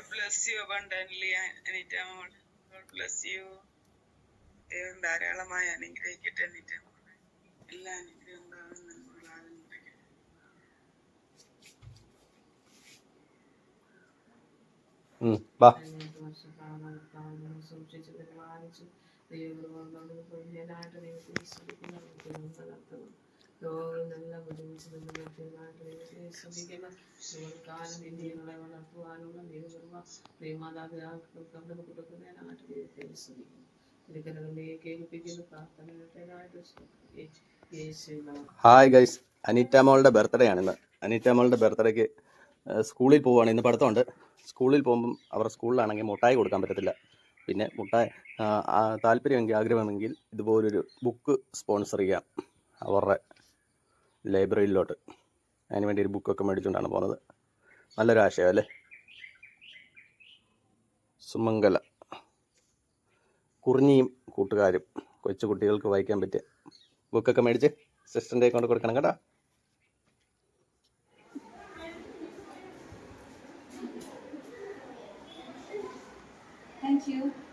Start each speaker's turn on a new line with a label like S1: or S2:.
S1: God bless you abundantly, Anita mall. God bless you. ദൈവം ധാരാളമായി അനുഗ്രഹിക്കട്ടെ അനിറ്റ മോളെ. എല്ലാ അനുഗ്രഹം
S2: സൂക്ഷിച്ച് പരിപാലിച്ച് സ്തുതിക്കുന്നു ദൈവത്തെ നടത്തുന്നു ലോകങ്ങളെല്ലാം ഒരുമിച്ച് നിന്ന് നിർത്തിയതായിട്ട് ദൈവത്തെ സ്തുതിക്കുന്നു കാലം ഇന്ത്യകളെ വളർത്തുവാനുള്ള ദൈവകൃപ ദൈവമാതാപിതാക്കൾക്ക് അവിടെ കൊടുക്കുന്നതിനായിട്ട് ദൈവത്തെ ശ്രമിക്കുന്നു തിരുക്കരകളെ കേൾപ്പിക്കുന്നു പ്രാർത്ഥനയുടേതായിട്ട് യേശുവിനാമം
S3: ഹായ് ഗൈസ് അനീറ്റ മോളുടെ ബർത്ത്ഡേ ആണ് ഇന്ന്. അനീറ്റ മോളുടെ ബർത്ത്ഡേക്ക് സ്കൂളിൽ പോവുകയാണ് ഇന്ന് പഠിത്തമുണ്ട്. സ്കൂളിൽ പോകുമ്പം അവരുടെ സ്കൂളിലാണെങ്കിൽ മുട്ടായി കൊടുക്കാൻ പറ്റത്തില്ല. പിന്നെ മുട്ടായി താല്പര്യമെങ്കിൽ ആഗ്രഹമെങ്കിൽ ഇതുപോലൊരു ബുക്ക് സ്പോൺസർ ചെയ്യാം. അവരുടെ ലൈബ്രറിയിലോട്ട് അതിന് വേണ്ടി ഒരു ബുക്കൊക്കെ മേടിച്ചുകൊണ്ടാണ് പോകുന്നത് നല്ലൊരു ആശയം അല്ലേ? സുമംഗല. കുറിഞ്ഞിയും കൂട്ടുകാരും കൊച്ചു കുട്ടികൾക്ക് വായിക്കാൻ പറ്റിയ ബുക്കൊക്കെ മേടിച്ച് സിസ്റ്ററിന്റെ കൊണ്ട് കൊടുക്കണം കേട്ടോ.
S4: Thank you.